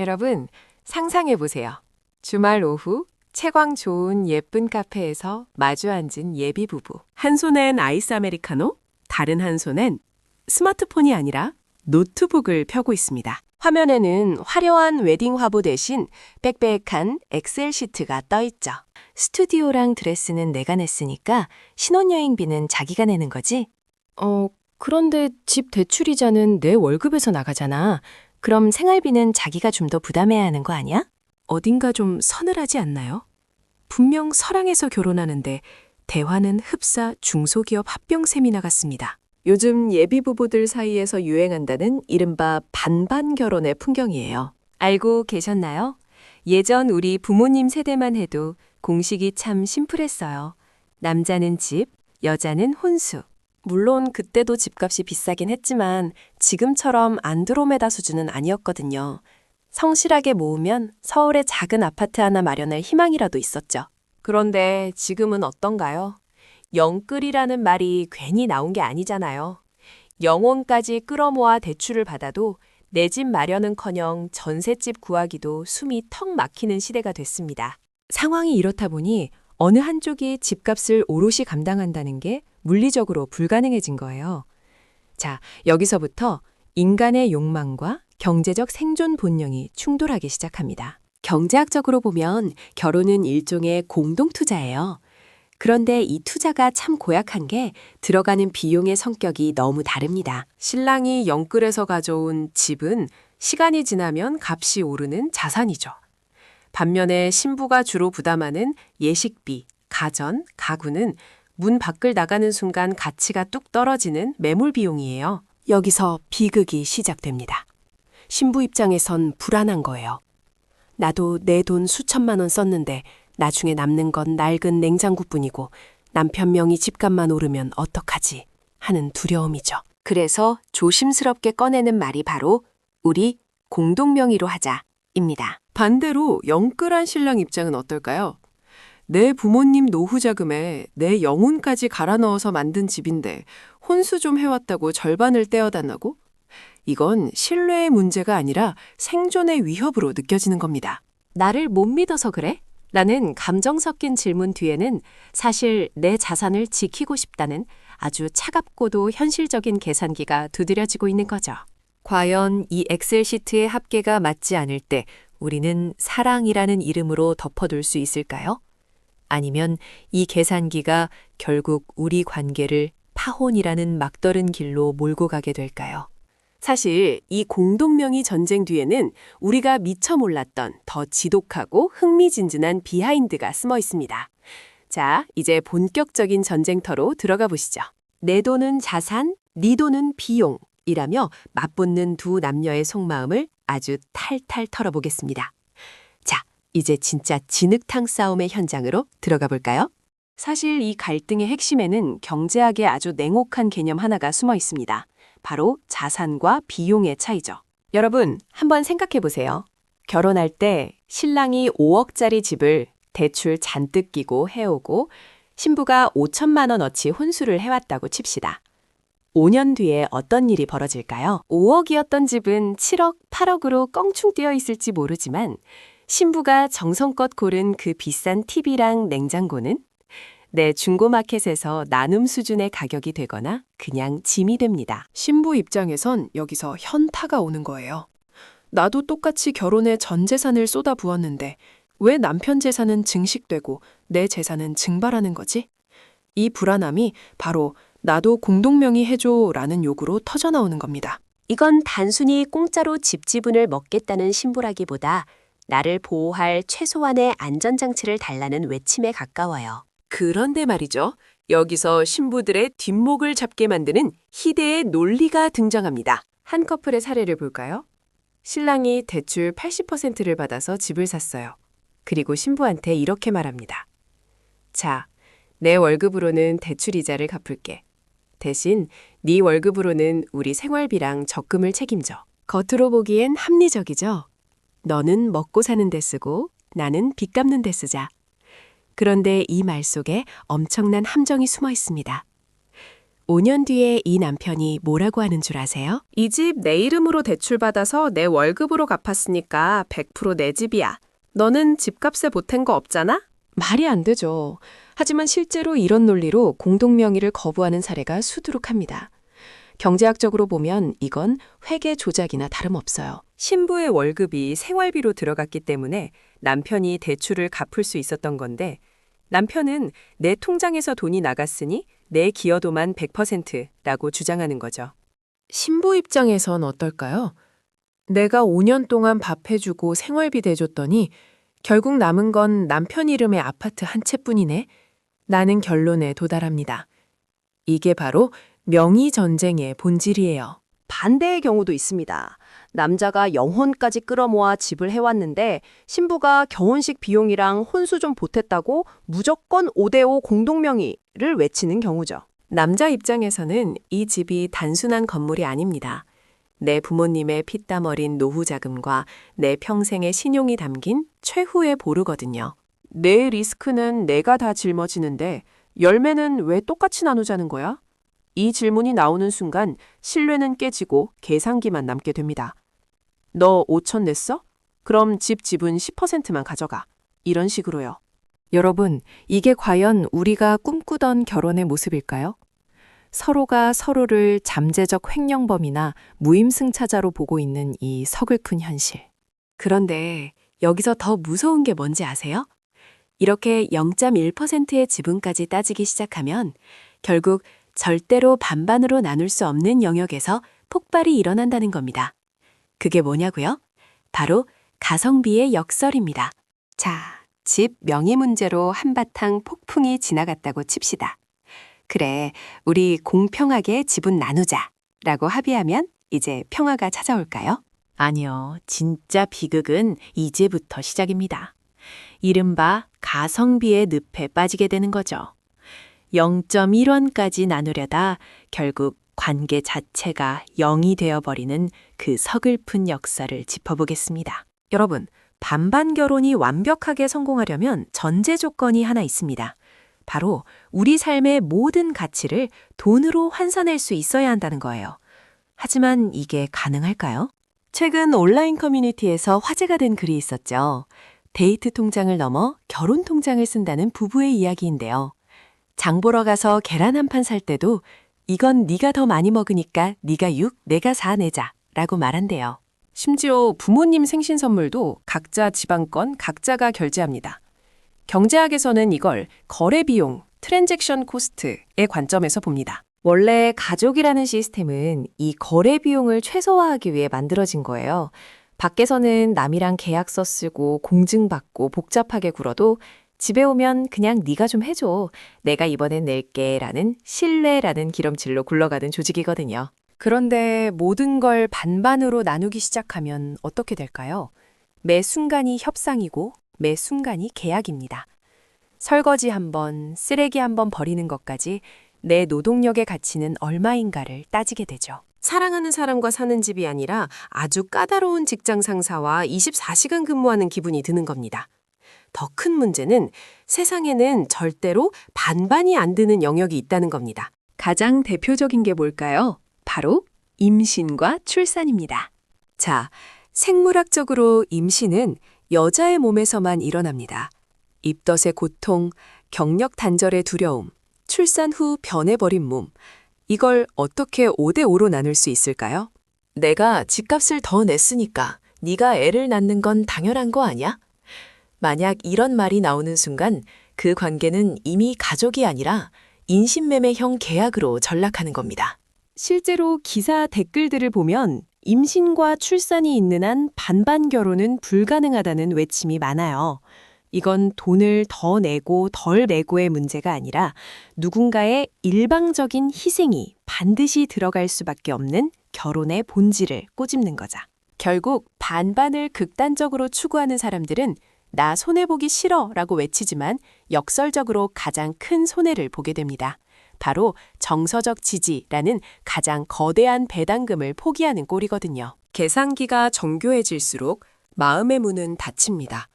여러분, 상상해 보세요. 주말 오후 채광 좋은 예쁜 카페에서 마주 앉은 예비 부부. 한 손엔 아이스 아메리카노, 다른 한 손엔 스마트폰이 아니라 노트북을 펴고 있습니다. 화면에는 화려한 웨딩 화보 대신 빽빽한 엑셀 시트가 떠 있죠. 스튜디오랑 드레스는 내가 냈으니까 신혼여행비는 자기가 내는 거지? 어, 그런데 집 대출이자는 내 월급에서 나가잖아. 그럼 생활비는 자기가 좀 더 부담해야 하는 거 아니야? 어딘가 좀 서늘하지 않나요? 분명 설왕에서 결혼하는데 대화는 흡사 중소기업 합병 세미나 같습니다. 요즘 예비 부부들 사이에서 유행한다는 이른바 반반 결혼의 풍경이에요. 알고 계셨나요? 예전 우리 부모님 세대만 해도 공식이 참 심플했어요. 남자는 집, 여자는 혼수. 물론 그때도 집값이 비싸긴 했지만 지금처럼 안드로메다 수준은 아니었거든요. 성실하게 모으면 서울에 작은 아파트 하나 마련할 희망이라도 있었죠. 그런데 지금은 어떤가요? 영끌이라는 말이 괜히 나온 게 아니잖아요. 영혼까지 끌어모아 대출을 받아도 내 집 마련은커녕 전셋집 구하기도 숨이 턱 막히는 시대가 됐습니다. 상황이 이렇다 보니 어느 한쪽이 집값을 오롯이 감당한다는 게 물리적으로 불가능해진 거예요. 자, 여기서부터 인간의 욕망과 경제적 생존 본능이 충돌하기 시작합니다. 경제학적으로 보면 결혼은 일종의 공동 투자예요. 그런데 이 투자가 참 고약한 게 들어가는 비용의 성격이 너무 다릅니다. 신랑이 영끌에서 가져온 집은 시간이 지나면 값이 오르는 자산이죠. 반면에 신부가 주로 부담하는 예식비, 가전, 가구는 문 밖을 나가는 순간 가치가 뚝 떨어지는 매몰 비용이에요. 여기서 비극이 시작됩니다. 신부 입장에선 불안한 거예요. 나도 내 돈 수천만 원 썼는데 나중에 남는 건 낡은 냉장고뿐이고 남편 명의 집값만 오르면 어떡하지 하는 두려움이죠. 그래서 조심스럽게 꺼내는 말이 바로 우리 공동 명의로 하자입니다. 반대로 영끌한 신랑 입장은 어떨까요? 내 부모님 노후 자금에 내 영혼까지 갈아 넣어서 만든 집인데 혼수 좀 해왔다고 절반을 떼어달라고? 이건 신뢰의 문제가 아니라 생존의 위협으로 느껴지는 겁니다. 나를 못 믿어서 그래? 라는 감정 섞인 질문 뒤에는 사실 내 자산을 지키고 싶다는 아주 차갑고도 현실적인 계산기가 두드려지고 있는 거죠. 과연 이 엑셀 시트의 합계가 맞지 않을 때 우리는 사랑이라는 이름으로 덮어둘 수 있을까요? 아니면 이 계산기가 결국 우리 관계를 파혼이라는 막다른 길로 몰고 가게 될까요? 사실 이 공동명의 전쟁 뒤에는 우리가 미처 몰랐던 더 지독하고 흥미진진한 비하인드가 숨어 있습니다. 자, 이제 본격적인 전쟁터로 들어가 보시죠. 내 돈은 자산, 네 돈은 비용이라며 맞붙는 두 남녀의 속마음을 아주 탈탈 털어보겠습니다. 자, 이제 진짜 진흙탕 싸움의 현장으로 들어가 볼까요? 사실 이 갈등의 핵심에는 경제학의 아주 냉혹한 개념 하나가 숨어 있습니다. 바로 자산과 비용의 차이죠. 여러분, 한번 생각해 보세요. 결혼할 때 신랑이 5억짜리 집을 대출 잔뜩 끼고 해오고 신부가 5천만 원어치 혼수를 해왔다고 칩시다. 5년 뒤에 어떤 일이 벌어질까요? 5억이었던 집은 7억, 8억으로 껑충 뛰어 있을지 모르지만 신부가 정성껏 고른 그 비싼 TV랑 냉장고는 내 중고마켓에서 나눔 수준의 가격이 되거나 그냥 짐이 됩니다. 신부 입장에선 여기서 현타가 오는 거예요. 나도 똑같이 결혼에 전 재산을 쏟아 부었는데 왜 남편 재산은 증식되고 내 재산은 증발하는 거지? 이 불안함이 바로 나도 공동명의 해줘 라는 요구로 터져나오는 겁니다. 이건 단순히 공짜로 집 지분을 먹겠다는 신부라기보다 나를 보호할 최소한의 안전장치를 달라는 외침에 가까워요. 그런데 말이죠. 여기서 신부들의 뒷목을 잡게 만드는 희대의 논리가 등장합니다. 한 커플의 사례를 볼까요? 신랑이 대출 80%를 받아서 집을 샀어요. 그리고 신부한테 이렇게 말합니다. 자, 내 월급으로는 대출 이자를 갚을게. 대신 네 월급으로는 우리 생활비랑 적금을 책임져. 겉으로 보기엔 합리적이죠? 너는 먹고 사는 데 쓰고 나는 빚 갚는 데 쓰자. 그런데 이 말 속에 엄청난 함정이 숨어 있습니다. 5년 뒤에 이 남편이 뭐라고 하는 줄 아세요? 이 집 내 이름으로 대출받아서 내 월급으로 갚았으니까 100%내 집이야. 너는 집값에 보탠 거 없잖아? 말이 안 되죠. 하지만 실제로 이런 논리로 공동명의를 거부하는 사례가 수두룩합니다. 경제학적으로 보면 이건 회계 조작이나 다름없어요. 신부의 월급이 생활비로 들어갔기 때문에 남편이 대출을 갚을 수 있었던 건데 남편은 내 통장에서 돈이 나갔으니 내 기여도만 100%라고 주장하는 거죠. 신부 입장에선 어떨까요? 내가 5년 동안 밥 해주고 생활비 대줬더니 결국 남은 건 남편 이름의 아파트 한 채뿐이네. 나는 결론에 도달합니다. 이게 바로 명의 전쟁의 본질이에요. 반대의 경우도 있습니다. 남자가 영혼까지 끌어모아 집을 해왔는데 신부가 결혼식 비용이랑 혼수 좀 보탰다고 무조건 5대5 공동명의를 외치는 경우죠. 남자 입장에서는 이 집이 단순한 건물이 아닙니다. 내 부모님의 피땀 어린 노후 자금과 내 평생의 신용이 담긴 최후의 보루거든요. 내 리스크는 내가 다 짊어지는데 열매는 왜 똑같이 나누자는 거야? 이 질문이 나오는 순간 신뢰는 깨지고 계산기만 남게 됩니다. 너 5천 냈어? 그럼 집 지분 10%만 가져가. 이런 식으로요. 여러분, 이게 과연 우리가 꿈꾸던 결혼의 모습일까요? 서로가 서로를 잠재적 횡령범이나 무임승차자로 보고 있는 이 서글픈 현실. 그런데 여기서 더 무서운 게 뭔지 아세요? 이렇게 0.1%의 지분까지 따지기 시작하면 결국 절대로 반반으로 나눌 수 없는 영역에서 폭발이 일어난다는 겁니다. 그게 뭐냐고요? 바로 가성비의 역설입니다. 자, 집 명의 문제로 한바탕 폭풍이 지나갔다고 칩시다. 그래, 우리 공평하게 지분 나누자. 라고 합의하면 이제 평화가 찾아올까요? 아니요. 진짜 비극은 이제부터 시작입니다. 이른바 가성비의 늪에 빠지게 되는 거죠. 0.1원까지 나누려다 결국 관계 자체가 0이 되어버리는 그 서글픈 역사를 짚어보겠습니다. 여러분, 반반 결혼이 완벽하게 성공하려면 전제 조건이 하나 있습니다. 바로 우리 삶의 모든 가치를 돈으로 환산할 수 있어야 한다는 거예요. 하지만 이게 가능할까요? 최근 온라인 커뮤니티에서 화제가 된 글이 있었죠. 데이트 통장을 넘어 결혼 통장을 쓴다는 부부의 이야기인데요. 장 보러 가서 계란 한 판 살 때도 이건 네가 더 많이 먹으니까 네가 6, 내가 4 내자 라고 말한대요. 심지어 부모님 생신 선물도 각자 지방권 각자가 결제합니다. 경제학에서는 이걸 거래 비용, 트랜잭션 코스트의 관점에서 봅니다. 원래 가족이라는 시스템은 이 거래 비용을 최소화하기 위해 만들어진 거예요. 밖에서는 남이랑 계약서 쓰고 공증받고 복잡하게 굴어도 집에 오면 그냥 네가 좀 해줘. 내가 이번엔 낼게 라는 신뢰라는 기름질로 굴러가는 조직이거든요. 그런데 모든 걸 반반으로 나누기 시작하면 어떻게 될까요? 매 순간이 협상이고 매 순간이 계약입니다. 설거지 한 번, 쓰레기 한 번 버리는 것까지 내 노동력의 가치는 얼마인가를 따지게 되죠. 사랑하는 사람과 사는 집이 아니라 아주 까다로운 직장 상사와 24시간 근무하는 기분이 드는 겁니다. 더 큰 문제는 세상에는 절대로 반반이 안 드는 영역이 있다는 겁니다. 가장 대표적인 게 뭘까요? 바로 임신과 출산입니다. 자, 생물학적으로 임신은 여자의 몸에서만 일어납니다. 입덧의 고통, 경력 단절의 두려움, 출산 후 변해버린 몸, 이걸 어떻게 5대5로 나눌 수 있을까요? 내가 집값을 더 냈으니까 네가 애를 낳는 건 당연한 거 아니야? 만약 이런 말이 나오는 순간 그 관계는 이미 가족이 아니라 인신매매형 계약으로 전락하는 겁니다. 실제로 기사 댓글들을 보면 임신과 출산이 있는 한 반반 결혼은 불가능하다는 외침이 많아요. 이건 돈을 더 내고 덜 내고의 문제가 아니라 누군가의 일방적인 희생이 반드시 들어갈 수밖에 없는 결혼의 본질을 꼬집는 거죠. 결국 반반을 극단적으로 추구하는 사람들은 나 손해보기 싫어 라고 외치지만 역설적으로 가장 큰 손해를 보게 됩니다. 바로 정서적 지지라는 가장 거대한 배당금을 포기하는 꼴이거든요. 계산기가 정교해질수록 마음의 문은 닫힙니다.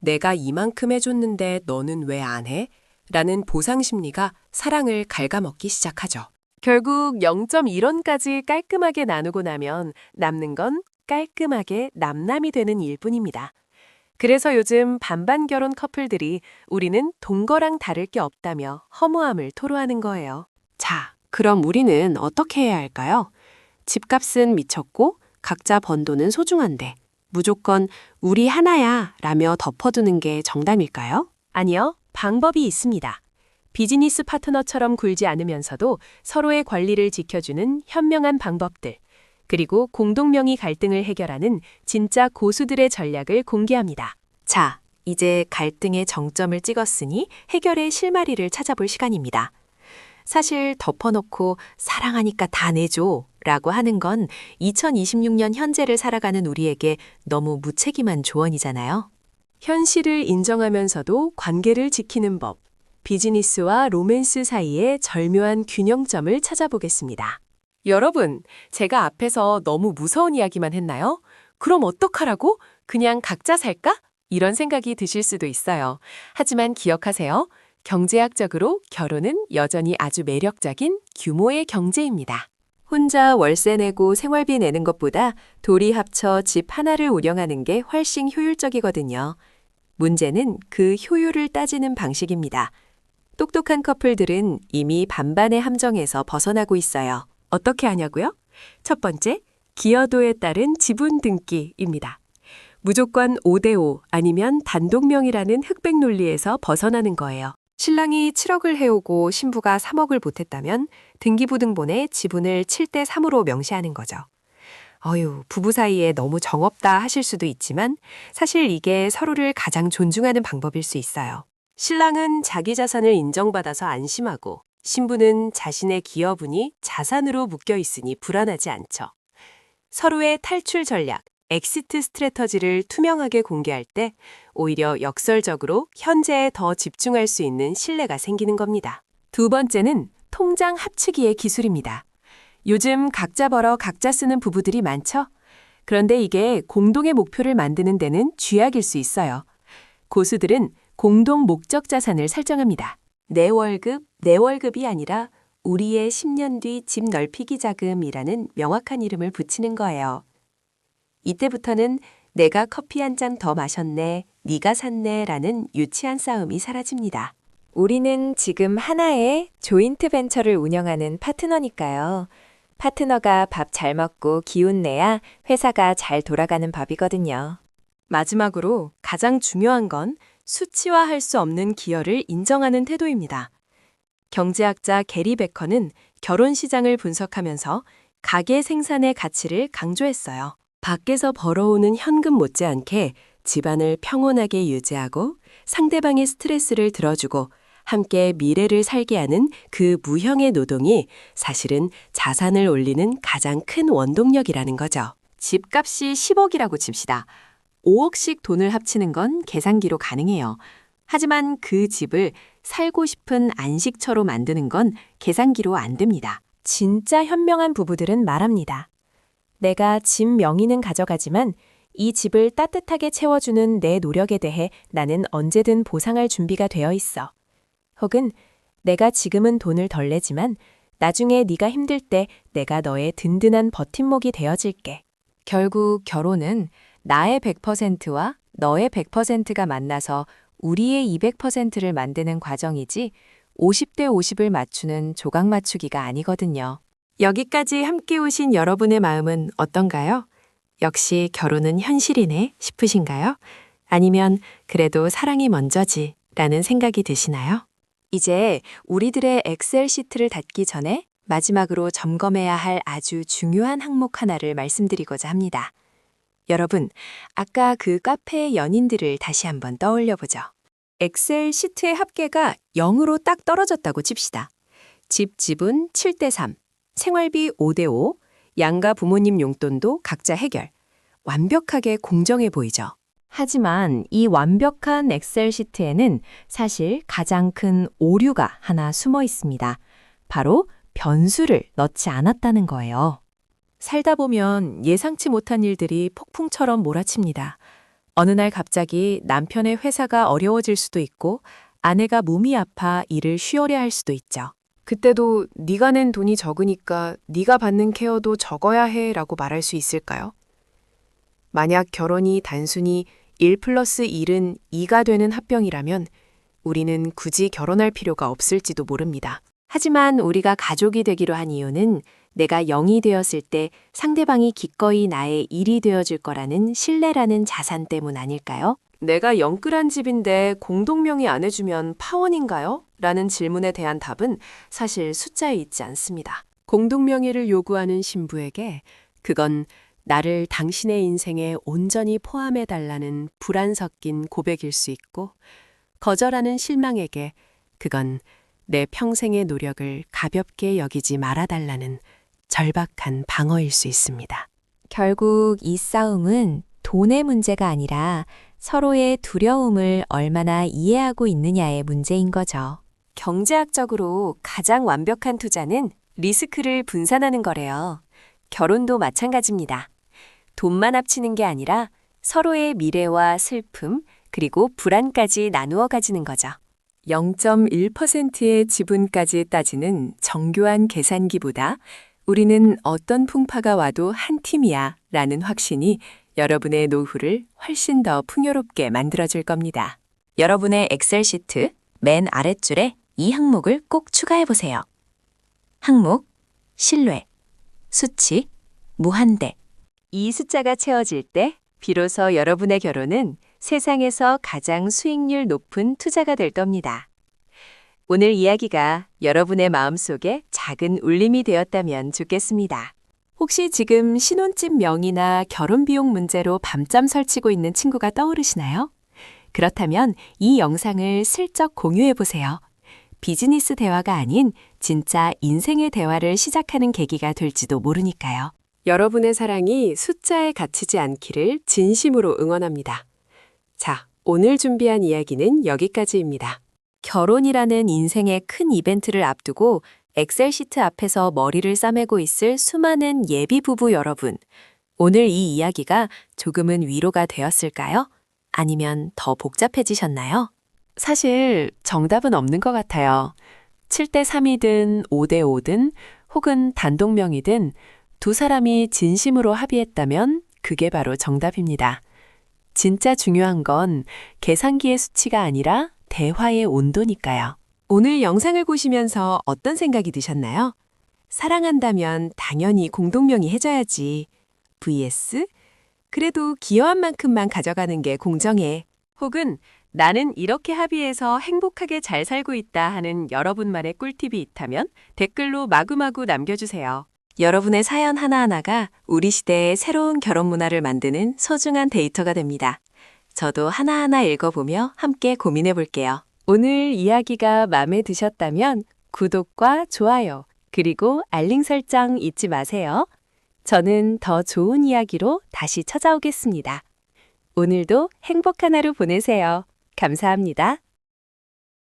내가 이만큼 해줬는데 너는 왜 안 해? 라는 보상 심리가 사랑을 갉아먹기 시작하죠. 결국 0.1원까지 깔끔하게 나누고 나면 남는 건 깔끔하게 남남이 되는 일뿐입니다. 그래서 요즘 반반 결혼 커플들이 우리는 동거랑 다를 게 없다며 허무함을 토로하는 거예요. 자, 그럼 우리는 어떻게 해야 할까요? 집값은 미쳤고 각자 번 돈은 소중한데 무조건 우리 하나야 라며 덮어두는 게 정답일까요? 아니요, 방법이 있습니다. 비즈니스 파트너처럼 굴지 않으면서도 서로의 권리를 지켜주는 현명한 방법들, 그리고 공동명의 갈등을 해결하는 진짜 고수들의 전략을 공개합니다. 자, 이제 갈등의 정점을 찍었으니 해결의 실마리를 찾아볼 시간입니다. 사실 덮어놓고 사랑하니까 다 내줘 라고 하는 건 2026년 현재를 살아가는 우리에게 너무 무책임한 조언이잖아요. 현실을 인정하면서도 관계를 지키는 법, 비즈니스와 로맨스 사이의 절묘한 균형점을 찾아보겠습니다. 여러분, 제가 앞에서 너무 무서운 이야기만 했나요? 그럼 어떡하라고? 그냥 각자 살까? 이런 생각이 드실 수도 있어요. 하지만 기억하세요. 경제학적으로 결혼은 여전히 아주 매력적인 규모의 경제입니다. 혼자 월세 내고 생활비 내는 것보다 둘이 합쳐 집 하나를 운영하는 게 훨씬 효율적이거든요. 문제는 그 효율을 따지는 방식입니다. 똑똑한 커플들은 이미 반반의 함정에서 벗어나고 있어요. 어떻게 하냐고요? 첫 번째, 기여도에 따른 지분 등기입니다. 무조건 5대5 아니면 단독명이라는 흑백 논리에서 벗어나는 거예요. 신랑이 7억을 해오고 신부가 3억을 보탰다면 등기부등본에 지분을 7대 3으로 명시하는 거죠. 어휴, 부부 사이에 너무 정없다 하실 수도 있지만 사실 이게 서로를 가장 존중하는 방법일 수 있어요. 신랑은 자기 자산을 인정받아서 안심하고 신부는 자신의 기여분이 자산으로 묶여 있으니 불안하지 않죠. 서로의 탈출 전략, 엑시트 스트래터지를 투명하게 공개할 때 오히려 역설적으로 현재에 더 집중할 수 있는 신뢰가 생기는 겁니다. 두 번째는 통장 합치기의 기술입니다. 요즘 각자 벌어 각자 쓰는 부부들이 많죠? 그런데 이게 공동의 목표를 만드는 데는 쥐약일 수 있어요. 고수들은 공동 목적 자산을 설정합니다. 내 월급, 내 월급이 아니라 우리의 10년 뒤 집 넓히기 자금이라는 명확한 이름을 붙이는 거예요. 이때부터는 내가 커피 한 잔 더 마셨네, 네가 샀네라는 유치한 싸움이 사라집니다. 우리는 지금 하나의 조인트 벤처를 운영하는 파트너니까요. 파트너가 밥 잘 먹고 기운 내야 회사가 잘 돌아가는 법이거든요. 마지막으로 가장 중요한 건 수치화할 수 없는 기여를 인정하는 태도입니다. 경제학자 게리 베커는 결혼 시장을 분석하면서 가계 생산의 가치를 강조했어요. 밖에서 벌어오는 현금 못지않게 집안을 평온하게 유지하고 상대방의 스트레스를 들어주고 함께 미래를 살게 하는 그 무형의 노동이 사실은 자산을 올리는 가장 큰 원동력이라는 거죠. 집값이 10억이라고 칩시다. 5억씩 돈을 합치는 건 계산기로 가능해요. 하지만 그 집을 살고 싶은 안식처로 만드는 건 계산기로 안 됩니다. 진짜 현명한 부부들은 말합니다. 내가 집 명의는 가져가지만 이 집을 따뜻하게 채워주는 내 노력에 대해 나는 언제든 보상할 준비가 되어 있어. 혹은 내가 지금은 돈을 덜 내지만 나중에 네가 힘들 때 내가 너의 든든한 버팀목이 되어질게. 결국 결혼은 나의 100%와 너의 100%가 만나서 우리의 200%를 만드는 과정이지 50대 50을 맞추는 조각 맞추기가 아니거든요. 여기까지 함께 오신 여러분의 마음은 어떤가요? 역시 결혼은 현실이네 싶으신가요? 아니면 그래도 사랑이 먼저지 라는 생각이 드시나요? 이제 우리들의 엑셀 시트를 닫기 전에 마지막으로 점검해야 할 아주 중요한 항목 하나를 말씀드리고자 합니다. 여러분, 아까 그 카페의 연인들을 다시 한번 떠올려 보죠. 엑셀 시트의 합계가 0으로 딱 떨어졌다고 칩시다. 집 지분 7대 3, 생활비 5대 5, 양가 부모님 용돈도 각자 해결. 완벽하게 공정해 보이죠. 하지만 이 완벽한 엑셀 시트에는 사실 가장 큰 오류가 하나 숨어 있습니다. 바로 변수를 넣지 않았다는 거예요. 살다 보면 예상치 못한 일들이 폭풍처럼 몰아칩니다. 어느 날 갑자기 남편의 회사가 어려워질 수도 있고 아내가 몸이 아파 일을 쉬어야 할 수도 있죠. 그때도 네가 낸 돈이 적으니까 네가 받는 케어도 적어야 해라고 말할 수 있을까요? 만약 결혼이 단순히 1 플러스 1은 2가 되는 합병이라면 우리는 굳이 결혼할 필요가 없을지도 모릅니다. 하지만 우리가 가족이 되기로 한 이유는 내가 0이 되었을 때 상대방이 기꺼이 나의 1이 되어줄 거라는 신뢰라는 자산 때문 아닐까요? 내가 영끌한 집인데 공동명의 안 해주면 파원인가요? 라는 질문에 대한 답은 사실 숫자에 있지 않습니다. 공동명의를 요구하는 신부에게 그건 나를 당신의 인생에 온전히 포함해 달라는 불안 섞인 고백일 수 있고, 거절하는 실망에게 그건 내 평생의 노력을 가볍게 여기지 말아 달라는 절박한 방어일 수 있습니다. 결국 이 싸움은 돈의 문제가 아니라 서로의 두려움을 얼마나 이해하고 있느냐의 문제인 거죠. 경제학적으로 가장 완벽한 투자는 리스크를 분산하는 거래요. 결혼도 마찬가지입니다. 돈만 합치는 게 아니라 서로의 미래와 슬픔, 그리고 불안까지 나누어 가지는 거죠. 0.1%의 지분까지 따지는 정교한 계산기보다 우리는 어떤 풍파가 와도 한 팀이야 라는 확신이 여러분의 노후를 훨씬 더 풍요롭게 만들어줄 겁니다. 여러분의 엑셀 시트 맨 아랫줄에 이 항목을 꼭 추가해 보세요. 항목 신뢰 수치 무한대 이 숫자가 채워질 때 비로소 여러분의 결혼은 세상에서 가장 수익률 높은 투자가 될 겁니다. 오늘 이야기가 여러분의 마음속에 작은 울림이 되었다면 좋겠습니다. 혹시 지금 신혼집 명의나 결혼 비용 문제로 밤잠 설치고 있는 친구가 떠오르시나요? 그렇다면 이 영상을 슬쩍 공유해 보세요. 비즈니스 대화가 아닌 진짜 인생의 대화를 시작하는 계기가 될지도 모르니까요. 여러분의 사랑이 숫자에 갇히지 않기를 진심으로 응원합니다. 자, 오늘 준비한 이야기는 여기까지입니다. 결혼이라는 인생의 큰 이벤트를 앞두고 엑셀 시트 앞에서 머리를 싸매고 있을 수많은 예비 부부 여러분. 오늘 이 이야기가 조금은 위로가 되었을까요? 아니면 더 복잡해지셨나요? 사실 정답은 없는 것 같아요. 7대 3이든 5대 5든 혹은 단독명이든 두 사람이 진심으로 합의했다면 그게 바로 정답입니다. 진짜 중요한 건 계산기의 수치가 아니라 대화의 온도니까요. 오늘 영상을 보시면서 어떤 생각이 드셨나요? 사랑한다면 당연히 공동명의 해줘야지. vs 그래도 기여한 만큼만 가져가는 게 공정해. 혹은 나는 이렇게 합의해서 행복하게 잘 살고 있다 하는 여러분만의 꿀팁이 있다면 댓글로 마구마구 남겨주세요. 여러분의 사연 하나하나가 우리 시대의 새로운 결혼 문화를 만드는 소중한 데이터가 됩니다. 저도 하나하나 읽어보며 함께 고민해 볼게요. 오늘 이야기가 마음에 드셨다면 구독과 좋아요, 그리고 알림 설정 잊지 마세요. 저는 더 좋은 이야기로 다시 찾아오겠습니다. 오늘도 행복한 하루 보내세요. 감사합니다.